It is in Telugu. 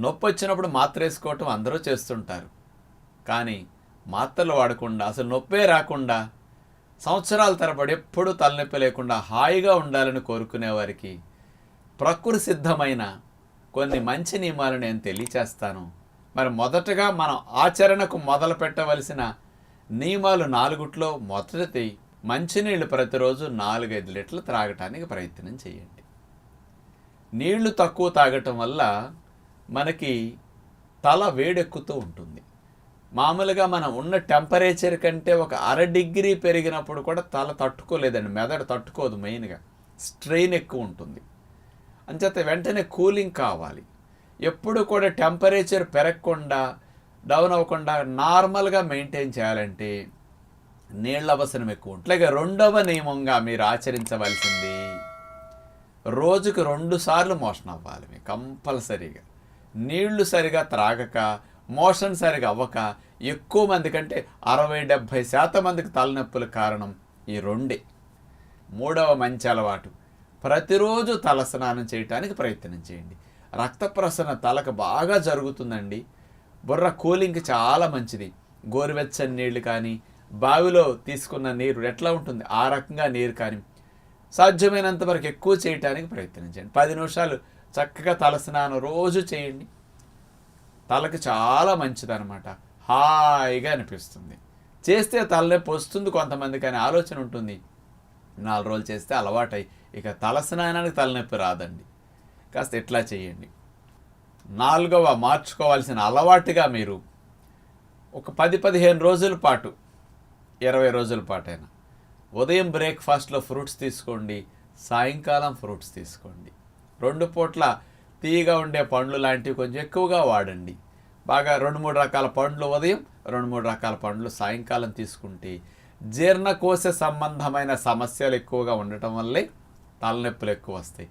నొప్పి వచ్చినప్పుడు మాత్ర వేసుకోవటం అందరూ చేస్తుంటారు. కానీ మాత్రలు వాడకుండా అసలు నొప్పే రాకుండా సంవత్సరాల తరబడి ఎప్పుడూ తలనొప్పి లేకుండా హాయిగా ఉండాలని కోరుకునే వారికి ప్రకృతి సిద్ధమైన కొన్ని మంచి నియమాలు నేను తెలియచేస్తాను. మరి మొదటగా మనం ఆచరణకు మొదలు పెట్టవలసిన నియమాలు నాలుగుట్లో మొదటిది మంచినీళ్ళు ప్రతిరోజు నాలుగైదు లీటర్లు త్రాగటానికి ప్రయత్నం చేయండి. నీళ్ళు తక్కువ తాగటం వల్ల మనకి తల వేడెక్కుతూ ఉంటుంది. మామూలుగా మనం ఉన్న టెంపరేచర్ కంటే ఒక అర డిగ్రీ పెరిగినప్పుడు కూడా తల తట్టుకోలేదండి. మెదడు తట్టుకోదు మెయిన్గా. స్ట్రెయిన్ ఎక్కువ ఉంటుంది. అంచేత వెంటనే కూలింగ్ కావాలి. ఎప్పుడు కూడా టెంపరేచర్ పెరగకుండా డౌన్ అవ్వకుండా నార్మల్గా మెయింటైన్ చేయాలంటే నీళ్ళ అవసరం ఎక్కువ ఉంటుంది. రెండవ నియమంగా మీరు ఆచరించవలసింది రోజుకు రెండు సార్లు మోషన్ అవ్వాలి మీకు కంపల్సరీగా. నీళ్ళు సరిగా త్రాగక మోషన్ సరిగా అవ్వక ఎక్కువ మంది కంటే అరవై డెబ్భై శాతం మందికి తలనొప్పుల కారణం ఈ రెండే. మూడవ మంచి అలవాటు. ప్రతిరోజు తల స్నానం చేయటానికి ప్రయత్నం చేయండి. రక్త ప్రసరణ తలకు బాగా జరుగుతుందండి. బుర్ర కూలింగ్కి చాలా మంచిది. గోరువెచ్చని నీళ్ళు కానీ బావిలో తీసుకున్న నీరు ఎట్లా ఉంటుంది? ఆ రకంగా నీరు కానీ సాధ్యమైనంత వరకు ఎక్కువ చేయటానికి ప్రయత్నించండి పది నిమిషాలు చక్కగా తలస్నానం రోజు చేయండి. తలకు చాలా మంచిదనమాట హాయిగా అనిపిస్తుంది. చేస్తే తలనొప్పి వస్తుంది కొంతమందికి అనే ఆలోచన ఉంటుంది. నాలుగు రోజులు చేస్తే అలవాటై ఇక తలస్నానానికి తలనొప్పి రాదండి. కాస్త ఇట్లా చేయండి. నాలుగవ మార్చుకోవాల్సిన అలవాటుగా మీరు ఒక పది పదిహేను రోజుల పాటు ఇరవై రోజుల పాటైనా ఉదయం బ్రేక్ఫాస్ట్లో ఫ్రూట్స్ తీసుకోండి సాయంకాలం ఫ్రూట్స్ తీసుకోండి. రెండు పూట్ల తీయగా ఉండే పండ్లు లాంటివి కొంచెం ఎక్కువగా వాడండి. బాగా రెండు మూడు రకాల పండ్లు ఉదయం రెండు మూడు రకాల పండ్లు సాయంకాలం తీసుకుంటే జీర్ణకోశ సంబంధమైన సమస్యలు ఎక్కువగా ఉండటం వల్లే తలనొప్పులు ఎక్కువ వస్తాయి.